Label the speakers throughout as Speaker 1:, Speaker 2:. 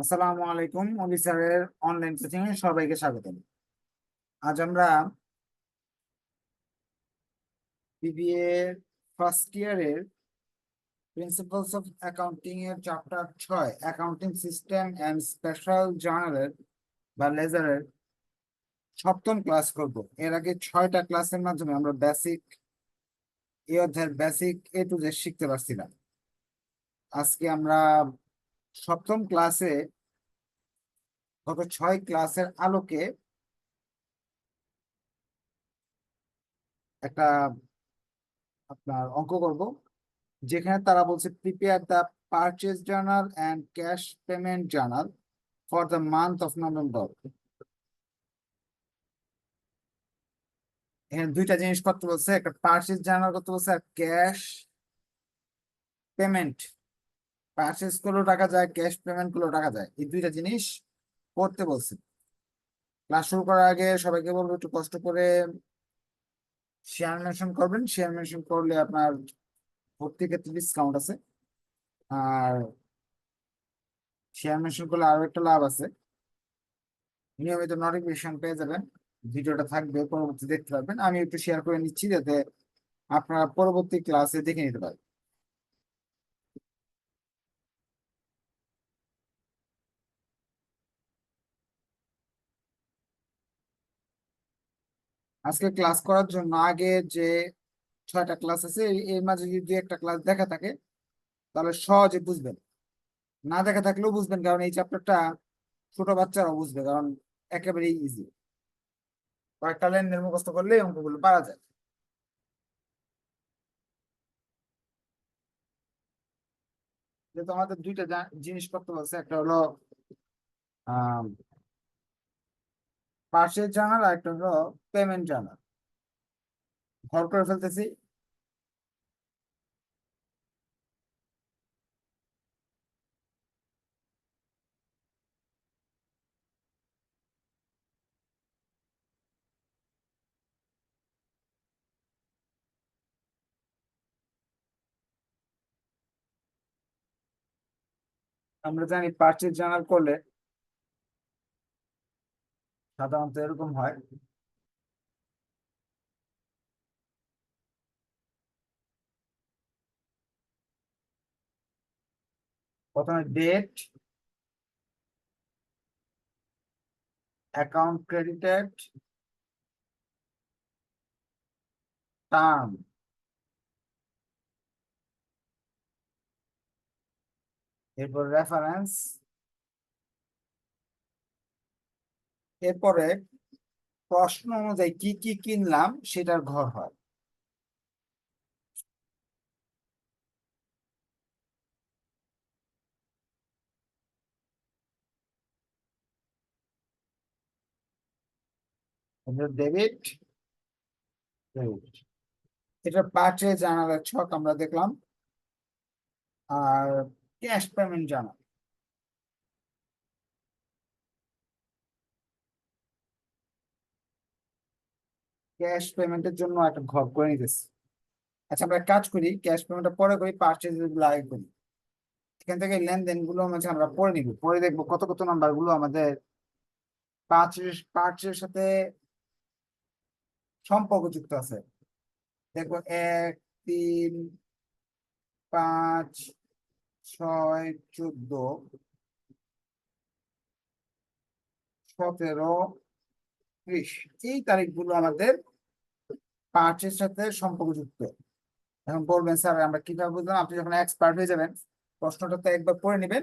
Speaker 1: আসসালামু আলাইকুম অলি স্যারের অনলাইন কোচিং এ সবাইকে স্বাগতম। আজ আমরা বিবিএ ফার্স্ট ইয়ারের প্রিন্সিপালস অফ অ্যাকাউন্টিং এর চ্যাপ্টার ছয় অ্যাকাউন্টিং সিস্টেম অ্যান্ড স্পেশাল জার্নালের বা লেজারের সপ্তম ক্লাস করব। এর আগে ছয়টা ক্লাসের মাধ্যমে আমরা বেসিক এই অধ্যায়ের বেসিক এ টু জেড শিখতে পারছিলাম। আজকে আমরা সপ্তম ক্লাসে গত ছয় ক্লাসের আলোকে একটা আপনার অঙ্ক করব, যেখানে তারা বলছে prepare the purchase journal and cash payment journal for the month of November এখানে দুইটা জিনিস করতে বলছে, একটা পারচেজ জার্নাল করতে বলছে, আর ক্যাশ পেমেন্ট পারচেজ করলেও টাকা যায় ক্যাশ পেমেন্ট করলেও টাকা যায়, এই দুইটা জিনিস করতে বলছে। ক্লাস শুরু করার আগে সবাইকে বলব একটু কষ্ট করে শেয়ার মেনশন করবেন। শেয়ার মেনশন করলে আপনার ভর্তি ক্ষেত্রে ডিসকাউন্ট আছে। আর শেয়ার মেনশন করলে আরও একটা লাভ আছে। নিয়মিত নোটিফিকেশন পেয়ে যাবেন। ভিডিওটা থাকবে, পরবর্তী দেখতে পারবেন। আমি একটু শেয়ার করে নিচ্ছি যাতে আপনারা পরবর্তী ক্লাসে দেখে নিতে পারেন। আজকে ক্লাস করার জন্য আগে যে ছয়টা ক্লাস আছে এর- মাঝে যদি একটা ক্লাস দেখা থাকে, তাহলে সহজে বুঝবেন। না দেখা থাকলেও বুঝবেন, কারণ এই চ্যাপ্টারটা ছোট বাচ্চারাও বুঝবে, কারণ একেবারেই ইজি কয়েকটা লেনদেন মুখস্থ করলে অঙ্কগুলো পারা যায়। যেহেতু আমাদের দুইটা জা- জিনিস করতে বলছে একটা হলো, আহ পার্সেল জার্নাল আর একটা হলো পেমেন্ট জার্নাল ঘর করে ফেলতেছি। আমরা জানি পার্চেজ জার্নাল করলে সাধারণত এরকম হয়। প্রথমে ডেট অ্যাকাউন্ট ক্রেডিটেড টার্ম এরপর রেফারেন্স এরপরে প্রশ্ন অনুযায়ী কি কি কিনলাম সেটার ঘর হয়। ডেবিট, এটা পার্চেজ জানালার ছক আমরা দেখলাম। আর ক্যাশ পেমেন্ট জানা। ক্যাশ পেমেন্টের জন্য একটা ঘর করে নিতেছি। আচ্ছা আমরা কাজ করি, ক্যাশ পেমেন্টটা পরে করি পার্চেজগুলো আগে করি। এখান থেকে লেনদেনগুলো হচ্ছে আমরা পরে নিব, পরে দেখব কত কত নাম্বারগুলো আমাদের পার্চেজ পার্চের সাথে সম্পর্কযুক্ত আছে। দেখব এক, তিন, পাঁচ, ছয়, চোদ্দ, সতেরো, ত্রিশ। এই তারিখগুলো আমাদের পার্চের সাথে সম্পর্কযুক্ত এখন বলবেন, স্যার, আমরা কীভাবে বুঝলাম? আপনি যখন এক্সপার্ট হয়ে যাবেন, প্রশ্নটা তো একবার পড়ে নেবেন,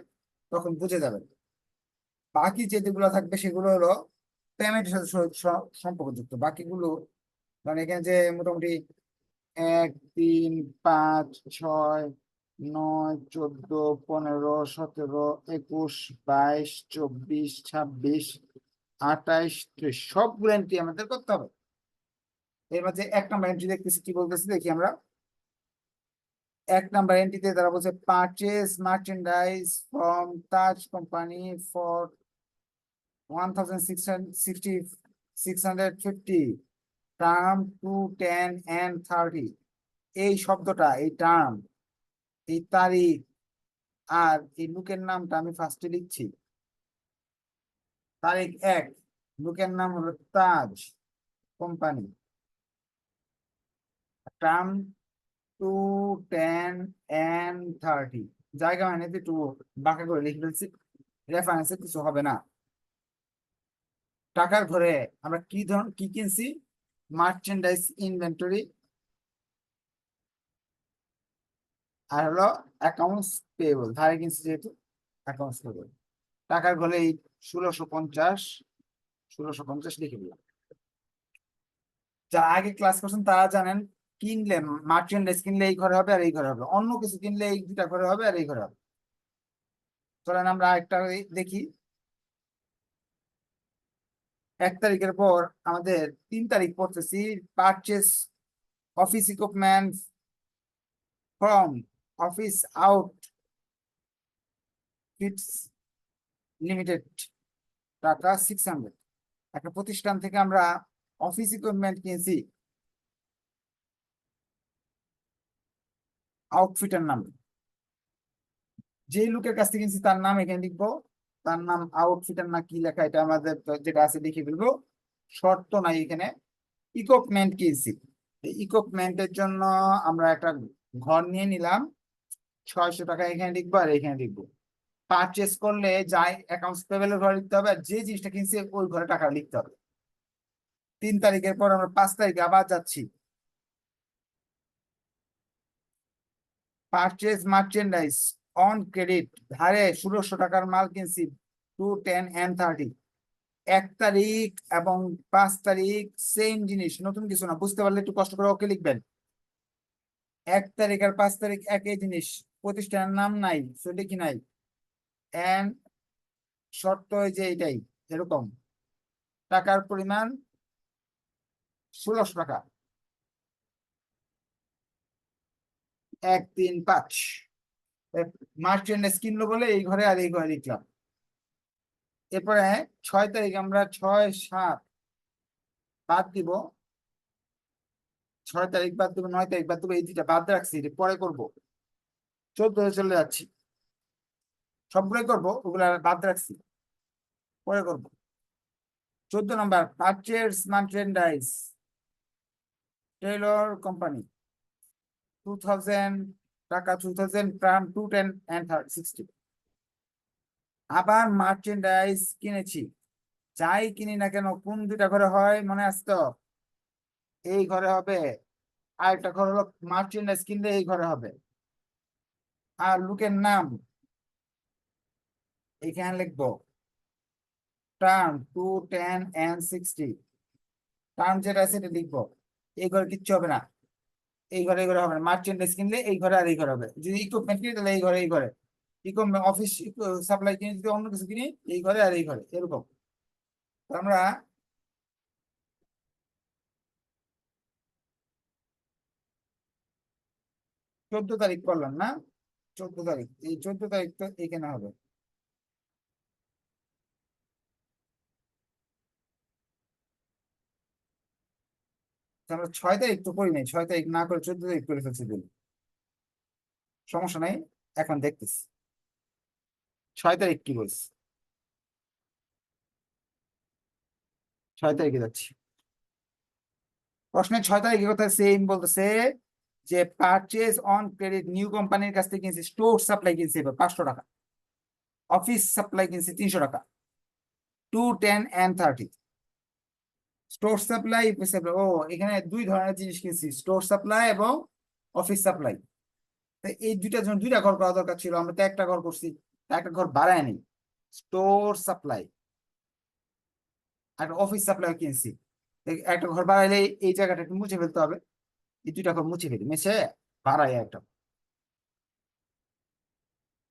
Speaker 1: তখন বুঝে যাবেন। বাকি যেগুলো থাকবে, সেগুলো হলো পেমেন্টের সাথে সম্পর্কযুক্ত বাকিগুলো মানে এখানে যে মোটামুটি এক, তিন, পাঁচ, ছয়, নয়, চোদ্দ, পনেরো, সতেরো, একুশ, বাইশ, চব্বিশ, ছাব্বিশ, আঠাইশ সবগুলো এন্ট্রি আমাদের করতে হবে। এর মধ্যে এক নাম্বার এন্ট্রি দেখতেছি, কি বলতেছি দেখি আমরা? এক নাম্বার এন্ট্রিতে তারা বলছে purchase merchandise from Taj company for term two ten and thirty এই শব্দটা, এই টার্ম এই তারিখ আর এই লোকের নামটা আমি ফার্স্টে লিখছি। তারিখ এক লোকের নাম হলো Taj company term two ten and thirty জায়গা মানে একটু বাঁকা করে লিখে ফেলছি। রেফারেন্সে কিছু হবে না। টাকার ঘরে আমরা কি ধরন, কি কিনছি? মার্চেন্ডাইজ ইনভেন্টরি আর হলো অ্যাকাউন্টস পেয়েবল ধারে কিনছি যেহেতু অ্যাকাউন্টস পেয়েবল টাকার ঘরে এই ষোলোশো পঞ্চাশ ষোলোশো পঞ্চাশ লিখে দিলাম। যারা আগে ক্লাস করছেন তারা জানেন কিনলে মার্চেন্ডাইজ কিনলে এই ঘরে হবে আর এই ঘরে হবে। অন্য কিছু কিনলে এই দুটা ঘরে হবে আর এই ঘরে হবে। চলেন আমরা একটা দেখি। এক তারিখের পর আমাদের তিন তারিখ পড়তেছি purchase office equipment from office outfits limited টাকা সিক্স হান্ড্রেড একটা প্রতিষ্ঠান থেকে আমরা অফিস ইকুইপমেন্ট কিনছি। আউটফিটের নাম। যে লোকের কাছ থেকে কিনছি, তার নাম এখানে লিখব। তার নাম আউটফিটের না কি লেখা, এটা আমাদের যেটা আছে লিখে ফেলব। শর্ত নাই এখানে। ইকুইপমেন্ট কিনছি। ইকুইপমেন্টের জন্য আমরা একটা ঘর নিয়ে নিলাম। ছয়শো টাকা এখানে লিখব আর এখানে লিখব। পারচেস করলে যাই অ্যাকাউন্টস পেবেলের ঘরে লিখতে হবে আর যে জিনিসটা কিনছি, ওই ঘরে টাকা লিখতে হবে। তিন তারিখের পর আমরা পাঁচ তারিখে আবার যাচ্ছি। পারচেজ মার্চেন্ডাইজ অন ক্রেডিট ধারে ষোলোশো টাকার মাল কিনছি টু টেন এন্ড থার্টি এক তারিখ এবং পাঁচ তারিখ সেম জিনিস, নতুন কিছু না, বুঝতে পারলে একটু কষ্ট করে ওকে লিখবেন। এক তারিখ আর পাঁচ তারিখ একই জিনিস, প্রতিষ্ঠানের নাম নাই, সেটা কি নাই? এন্ড শর্ত যে এটাই, এরকম। টাকার পরিমাণ ষোলোশো টাকা। এক, তিন, পাঁচ। মার্চেন্ডাইজ কিনলো বলে এই ঘরে আর এই ঘরে লিখলাম। এরপরে ছয় তারিখ আমরা ছয়, সাত বাদ দিব। ছয় তারিখ বাদ দেবো, নয় তারিখ বাদ দেবো, এই দুটা বাদ রাখছি পরে করব। চোদ্দ চলে যাচ্ছি। সবগুলোই করব, ওগুলো বাদ রাখছি। পরে করব। চোদ্দ নম্বর purchase merchandise Taylor company two thousand টাকা আবার মার্চেন্ডাইজ কিনেছি। যাই কিনি না কেন, কোন দুটা ঘরে হয় মনে আসতো এই ঘরে হবে আর একটা ঘর হলো মার্চেন্ডাইজ কিনলে এই ঘরে হবে। আর লোকের নাম। এখানে লিখব term two ten and sixty term যেটা এটা লিখব। এই ঘরে কিচ্ছু হবে না। এই ঘরে এই ঘরে হবে না। মার্চেন্ডাইজ কিনলে এই ঘরে আর এই ঘরে হবে। যদি ইকুইপমেন্ট কিনি, তাহলে এই ঘরে এই ঘরে। ইকুইপমেন্ট অফিস সাপ্লাই কিনে, যদি অন্য কিছু কিনি, এই ঘরে আর এই ঘরে। এরকম। আমরা চোদ্দ তারিখ করলাম না? চোদ্দ তারিখ। এই চোদ্দ তারিখ তো এখানে হবে। আমরা ছয় তারিখ তো করি নাই ছয় তারিখ না করে চোদ্দ তারিখ করে ফেলছি দিল। সমস্যা নাই, এখন দেখতেছি। ছয় তারিখ কি বলছি? ছয় তারিখে যাচ্ছি। প্রশ্নের ছয় তারিখে কথা সেম বলতেছে যে পারচেজ অন ক্রেডিট নিউ কোম্পানির কাছ থেকে কিনছি স্টোর সাপ্লাই কিনছি, এবার পাঁচশো টাকা। অফিস সাপ্লাই কিনছি, তিনশো টাকা। Two ten and thirty store supply supply ও, এখানে দুই ধরনের জিনিস কিনছি স্টোর সাপ্লাই এবং অফিস সাপ্লাই তো এই দুইটার জন্য দুইটা ঘর করা দরকার ছিল, আমরা তো একটা ঘর করছি একটা ঘর বাড়ায় নি স্টোর সাপ্লাই একটা অফিস সাপ্লাই কিনছি। একটা ঘর বাড়াইলে এই জায়গাটা একটু মুছে ফেলতে হবে, এই দুইটা ঘর মুছে ফেলি, মেছে বাড়াই একটা।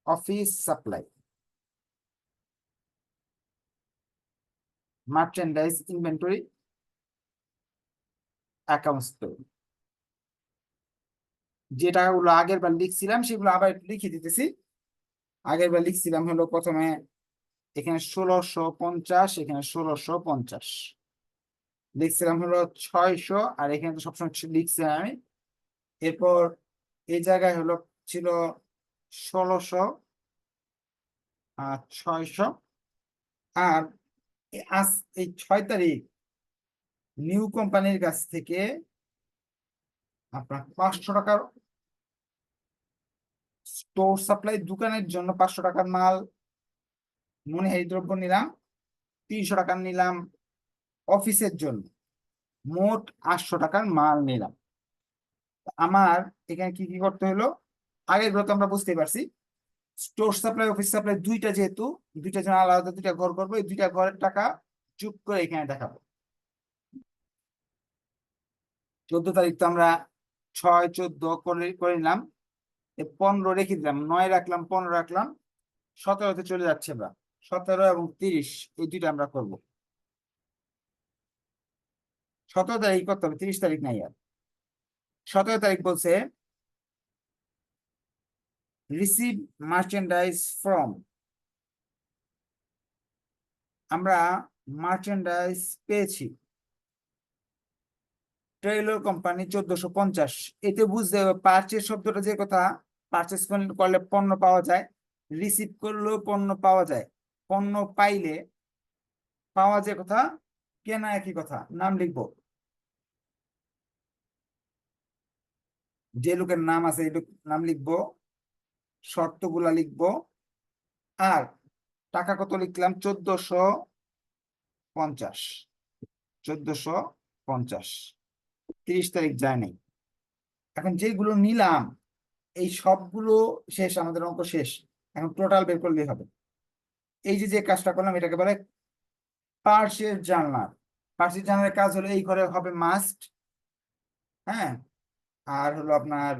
Speaker 1: Office supply merchandise inventory accounts যে টাকাগুলো আগের বার লিখছিলাম, সেগুলো আবার লিখে দিতেছি। আগের বার লিখছিলাম হলো প্রথমে এখানে ষোলোশো পঞ্চাশ, এখানে ষোলোশো পঞ্চাশ। লিখছিলাম হলো ছয়শো, আর এখানে তো সবসময় লিখছিলাম আমি। এরপর এই জায়গায় হলো ছিল ষোলোশো, আর ছয়শো। আর আজ এই ছয় তারিখ নিউ কোম্পানির কাছ থেকে আপনার পাঁচশো টাকার স্টোর সাপ্লাই দোকানের জন্য পাঁচশো টাকার মাল মনিহারি দ্রব্য নিলাম, তিনশো টাকার নিলাম, অফিসের জন্য মোট আটশো টাকার মাল নিলাম। আমার এখানে কি কি করতে হলো? আগেরগুলো তো আমরা বুঝতেই পারছি। স্টোর সাপ্লাই অফিস সাপ্লাই দুইটা যেহেতু, দুইটা জন্য আলাদা দুইটা ঘর করব। এই দুইটা ঘরের টাকা যোগ করে এখানে দেখাবো। চোদ্দ তারিখ তো আমরা ছয়, চোদ্দ করে নিলাম। পনেরো রেখে দিলাম, নয় রাখলাম, পনেরো রাখলাম, সতেরোতে চলে যাচ্ছে আমরা সতেরো এবং তিরিশ, এই দুইটা আমরা করব। সতেরো তারিখ করতে হবে? তিরিশ তারিখ নাই আর। সতেরো তারিখ বলছে রিসিভ মার্চেন্ডাইজ ফ্রম আমরা মার্চেন্ডাইজ পেয়েছি। ট্রেইলর কোম্পানি চোদ্দশো পঞ্চাশ। এতে বুঝতে হবে পারচেস শব্দটা যে কথা পারচেস করলে পণ্য পাওয়া যায় রিসিভ করলেও পণ্য পাওয়া যায়। পণ্য পাইলে পাওয়া যে কথা, কেনা একই কথা, নাম লিখব। যে লোকের নাম আছে, এই নাম লিখব, শর্তগুলা লিখব। আর টাকা কত লিখলাম? চোদ্দশো পঞ্চাশ। চোদ্দশো পঞ্চাশ। তিরিশ তারিখ যায় নাই এখন যেগুলো নিলাম, এই সবগুলো শেষ, আমাদের অঙ্ক শেষ। এখন টোটাল বের করলেই হবে। এই যে যে কাজটা করলাম, এটাকে বলে পার্সের জানলার পার্সের জানলার কাজ হলো, এই ঘরে হবে মাস্ট হ্যাঁ? আর হলো আপনার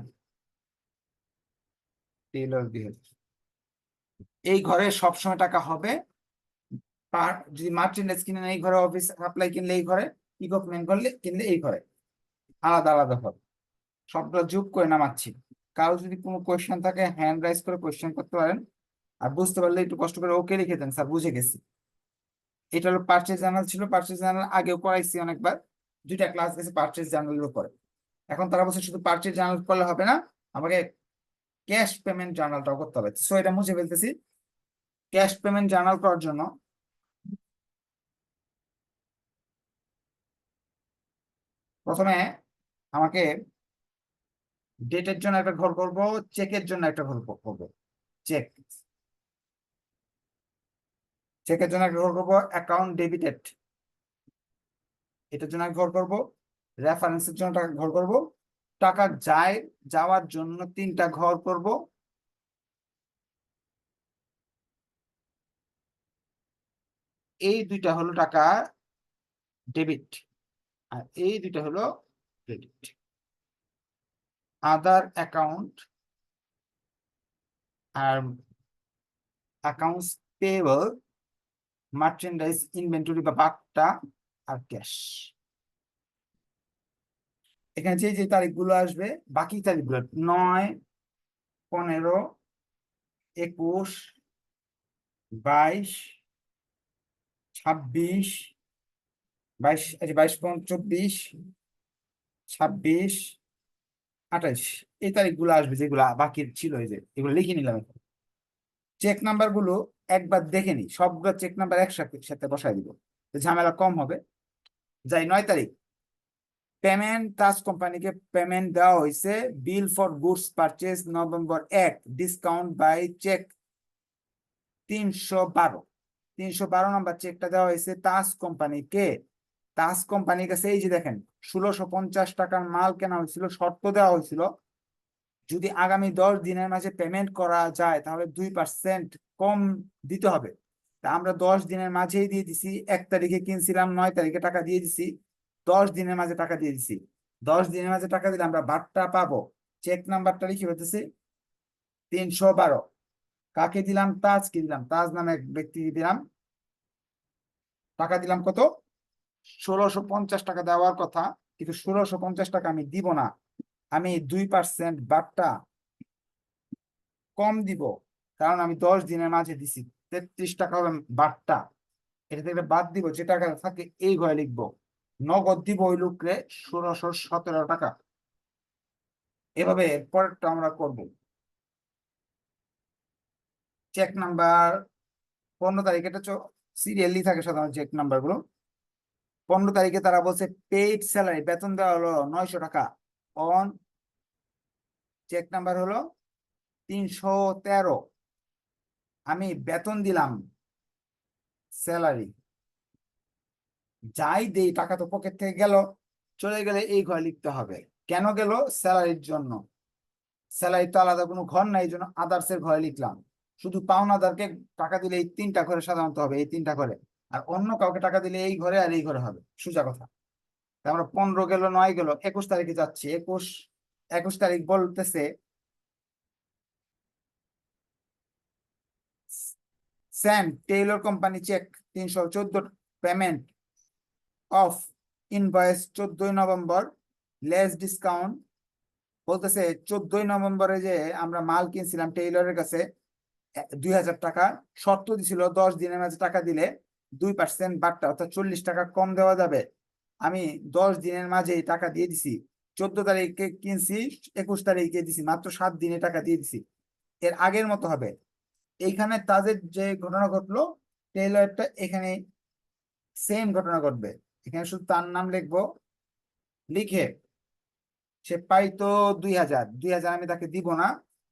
Speaker 1: এই ঘরে সবসময় টাকা হবে। যদি মার্চেন্ডাইজ কিনেন এই ঘরে অফিস সাপ্লাই কিনলে এই ঘরে ইকুইপমেন্ট করলে কিনলে এই ঘরে। আলাদা আলাদা হবে। সবগুলো যোগ করে নামাচ্ছি। কারও যদি কোনো কোয়েশ্চেন থাকে হ্যান্ড রাইজ করে কোয়েশ্চেন করতে পারেন। আর বুঝতে পারলে একটু কষ্ট করে ওকে লিখে দেন, স্যার বুঝে গেছি। এটা হলো পারচেজ জার্নাল ছিল। পারচেজ জার্নাল আগেও করাইছি অনেকবার। দুইটা ক্লাস গেছে পারচেজ জার্নালের উপরে। এখন তারা বলছে শুধু পারচেজ জার্নাল করলে হবে না, আমাকে ক্যাশ পেমেন্ট জার্নালটাও করতে হবে। সো এটা মুছে ফেলতেছি। ক্যাশ পেমেন্ট জার্নাল করার জন্য প্রথমে আমাকে ডেটের জন্য একটা ঘর করব চেকের জন্য একটা ঘর করব চেক চেকের জন্য একটা ঘর করব অ্যাকাউন্ট ডেবিটেড এটার জন্য একটা ঘর করব রেফারেন্সের জন্য একটা ঘর করব, টাকা যায়, যাওয়ার জন্য তিনটা ঘর করব। এই দুইটা হলো টাকা ডেবিট আর এই দুইটা হলো ক্রেডিট আদার অ্যাকাউন্ট আর অ্যাকাউন্টস পেয়েবল মার্চেন্ডাইজ ইনভেন্টরি বা বাট্টা আর ক্যাশ এখানে যে যে তারিখগুলো আসবে, বাকি তারিখগুলো, নয়, পনেরো, একুশ, বাইশ, ছাব্বিশ, বাইশ বাইশ চব্বিশ ছাব্বিশ, আঠাইশ। এই তারিখগুলো আসবে যেগুলো বাকি ছিল এই যে, এগুলো লিখে নিলাম চেক নাম্বারগুলো একবার দেখে নি সবগুলো চেক নাম্বার একসাথে সাথে বসাই দিব। ঝামেলা কম হবে। যাই, নয় তারিখ। পেমেন্ট তাজ কোম্পানিকে পেমেন্ট দেওয়া হয়েছে bill for goods purchase November এক ডিসকাউন্ট বাই চেক তিনশো বারো। তিনশো বারো নম্বর চেকটা দেওয়া হয়েছে তাজ কোম্পানিকে তাজ কোম্পানির কাছে, এই যে দেখেন, ষোলোশো পঞ্চাশ টাকার মাল কেনা হয়েছিল, শর্ত দেওয়া হয়েছিল, যদি আগামী দশ দিনের মাঝে পেমেন্ট করা যায়, তাহলে দুই পার্সেন্ট কম দিতে হবে। তা আমরা দশ দিনের মাঝেই দিয়ে দিছি, এক তারিখে কিনছিলাম, নয় তারিখে টাকা দিয়ে দিছি, দশ দিনের মাঝে টাকা দিয়ে দিছি। দশ দিনের মাঝে টাকা দিলে আমরা বারটা পাবো। চেক নাম্বারটা লিখে হতেছে তিনশো বারো। কাকে দিলাম? তাজকে দিলাম? তাজ নামে এক ব্যক্তিকে দিলাম। টাকা দিলাম কত? ষোলোশো পঞ্চাশ টাকা দেওয়ার কথা, কিন্তু ষোলোশো পঞ্চাশ টাকা আমি দিব না। আমি দুই পার্সেন্ট বাটটা কম দিব, কারণ আমি দশ দিনের মাঝে দিছি, তেত্রিশ টাকা হবে বাটটা। এটা থেকে বাদ দিব, যে টাকা থাকে এই ঘরে লিখব। নগদ দিব ওই লোকরে ষোলোশো সতেরো টাকা। এভাবে পরেরটা আমরা করব। চেক নাম্বার পনেরো তারিখ, এটা সিরিয়ালি থাকে সাধারণত চেক নাম্বারগুলো। পনেরো তারিখে তারা বলছে পেইড স্যালারি বেতন দেওয়া হলো নয়শো টাকা। অন চেক নাম্বার হলো তিনশো তেরো। আমি বেতন দিলাম স্যালারি যাই দেই, টাকা তো পকেট থেকে গেল। চলে গেলে এই ঘরে লিখতে হবে, কেন গেল স্যালারির জন্য? স্যালারি তো আলাদা কোনো ঘর নাই, এই জন্য আদার্স এর ঘরে লিখলাম। শুধু পাওনাদারকে টাকা দিলে এই তিনটা ঘরে সাধারণত হবে, এই তিনটা ঘরে। আর অন্য কাউকে টাকা দিলে এই ঘরে আর এই ঘরে হবে। সোজা কথা। আমরা পনেরো গেল, নয় গেল, একুশ তারিখে যাচ্ছি। একুশ একুশ তারিখ বলতেছে, স্যাম টেইলর কোম্পানি চেক, তিনশো চোদ্দ পেমেন্ট অফ ইনভয়েস, চোদ্দই নভেম্বর, লেস ডিসকাউন্ট। বলতেছে, চোদ্দই নভেম্বরে যে আমরা মাল কিনছিলাম টেইলরের কাছে দুই হাজার টাকা। শর্ত দিছিল, দশ দিনের মাঝে টাকা দিলে দুই পার্সেন্ট বাট্টা অর্থাৎ চল্লিশ টাকা কম দেওয়া যাবে। আমি দশ দিনের মাঝে টাকা দিয়ে দিছি। চোদ্দ তারিখে কিনছি, একুশ তারিখে দিছি, মাত্র সাত দিনে টাকা দিয়ে দিছি। এর আগের মতো হবে। এইখানে তাদের যে ঘটনা ঘটলো, টেইলরটা এখানে সেম ঘটনা ঘটবে। এখানে শুধু তার নাম লিখব। লিখে সে পাইতো দুই হাজার। দুই হাজার আমি তাকে দিব না।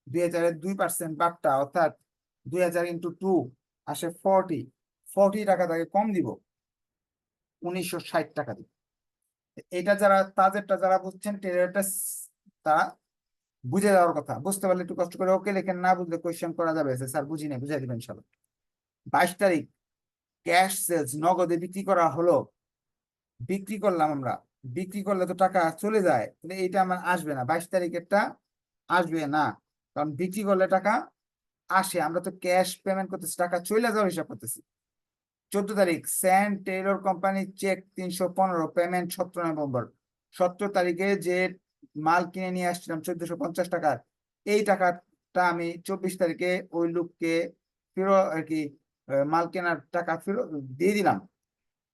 Speaker 1: দুই হাজারের দুই পার্সেন্ট বাট্টা অর্থাৎ দুই হাজার ইন্টু টু আসে ফর্টি ফর্টি টাকা তাকে কম দিব, উনিশশো ষাট টাকা দিব। এটা যারা তাদেরটা যারা বুঝছেন টেলারটা তারা বুঝে যাওয়ার কথা। বুঝতে পারলে একটু কষ্ট করে ওকে লেখেন, না বুঝলে কোয়েশ্চেন করা যাবে। স্যার, বুঝি না বুঝাই দিবেন সবাই বাইশ তারিখ ক্যাশ সেলস নগদে বিক্রি করা হলো। বিক্রি করলাম আমরা। বিক্রি করলে তো টাকা চলে যায় তাহলে এইটা আমার আসবে না। বাইশ তারিখেরটা আসবে না, কারণ বিক্রি করলে টাকা আসে। আমরা তো ক্যাশ পেমেন্ট করতেছি, টাকা চলে যাওয়ার হিসাব করতেছি। চোদ্দ তারিখ, স্যান্ড টেইলর কোম্পানি চেক তিনশো পনেরো, পেমেন্ট সতেরো নভেম্বর। সতেরো তারিখে যে মাল কিনে নিয়ে আসছিলাম চোদ্দশো পঞ্চাশ টাকার, এই টাকাটা আমি চব্বিশ তারিখে ওই লোককে ফেরত আর কি মাল কেনার টাকা ফেরত দিয়ে দিলাম।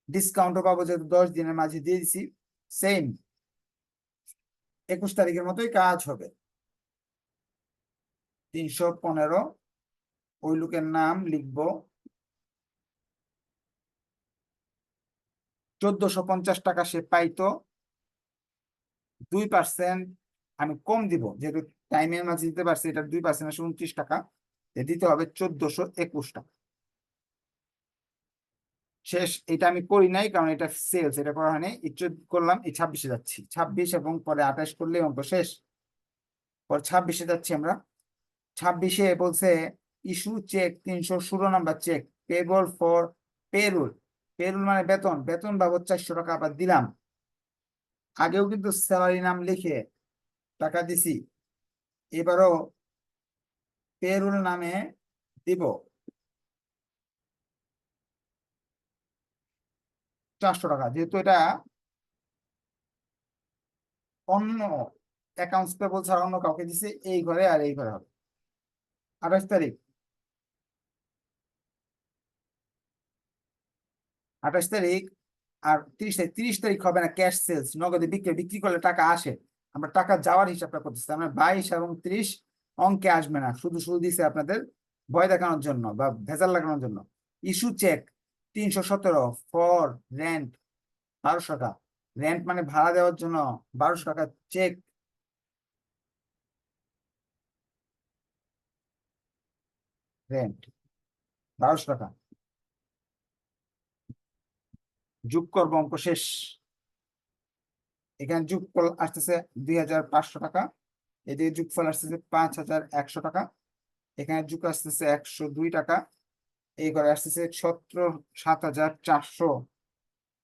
Speaker 1: ডিসকাউন্টও পাবো যেহেতু দশ দিনের মাঝে দিয়ে দিছি। সেম, একুশ তারিখের মতোই কাজ হবে। তিনশো পনেরো, ওই লোকের নাম লিখব। চোদ্দশো পঞ্চাশ টাকা সে পাইতো। দুই পার্সেন্ট আমি কম দিব, যেহেতু টাইমের মাঝে দিতে পারছি, এটা দুই পার্সেন্ট আসে উনত্রিশ টাকা। দিতে হবে চোদ্দশো একুশ টাকা। শেষ, এটা আমি করি নাই, কারণ এটা সেলস এটা করা হয়নি। করলাম, এই ছাব্বিশে যাচ্ছি। ছাব্বিশ এবং পরে আঠাশ করলে অঙ্ক শেষ। পরে ছাব্বিশে যাচ্ছি আমরা। ছাব্বিশে বলছে, ইস্যু চেক তিনশো ষোলো number cheque payable for payroll payroll মানে বেতন বেতন বাবদ চারশো টাকা আবার দিলাম। আগেও কিন্তু স্যালারি নাম লিখে টাকা দিছি। এবারও পেরুল নামে দিব। চারশো টাকা, যেহেতু এটা অন্য অ্যাকাউন্টস পেবল ছাড়া অন্য কাউকে দিছে, এই ঘরে আর এই ঘরে হবে। আঠাশ তারিখ। আঠাশ তারিখ আর তিরিশ তারিখ তিরিশ তারিখ হবে না ক্যাশ সেলস নগদে বিক্রি বিক্রি করলে টাকা আসে। আমরা টাকা যাওয়ার হিসাবটা করতেছি, আমরা বাইশ এবং ত্রিশ অঙ্কে আসবে না শুধু শুধু দিছে আপনাদের ভয় দেখানোর জন্য বা ভেজাল লাগানোর জন্য। ইস্যু চেক তিনশো সতেরো ফর রেন্ট বারোশো টাকা। রেন্ট মানে ভাড়া দেওয়ার জন্য বারোশো টাকা চেক রেন্ট বারোশো টাকা। যোগ করব অঙ্ক শেষ। এখানে যোগফল আসতেছে দুই হাজার পাঁচশো টাকা। এদিকে যোগফল আসতেছে পাঁচ হাজার একশো টাকা। এখানে যোগ আসতেছে একশো দুই টাকা। এই করে আসতেছে সতেরো সাত হাজার চারশো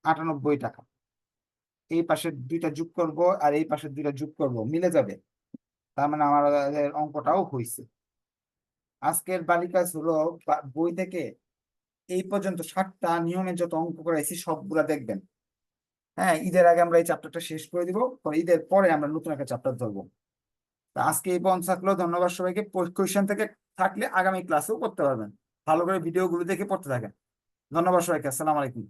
Speaker 1: আটানব্বই টাকা। এই পাশে দুইটা যোগ করব আর এই পাশে দুইটা যোগ করব, মিলে যাবে। তার মানে আমাদের অঙ্কটাও হয়েছে আজকের বালিকাজ হলো বই থেকে এই পর্যন্ত সাতটা নিয়মে যত অঙ্ক করাইছি, সবগুলা দেখবেন। হ্যাঁ ঈদের আগে আমরা এই চ্যাপ্টারটা শেষ করে দিব ঈদের পরে আমরা নতুন একটা চ্যাপ্টার ধরবো। আজকে এই পর্যন্ত থাকল, ধন্যবাদ সবাইকে। কোয়েশন থেকে থাকলে আগামী ক্লাসেও করতে পারবেন। ভালো করে ভিডিওগুলো দেখে পড়তে থাকেন। ধন্যবাদ সবাইকে, আসসালাম আলাইকুম।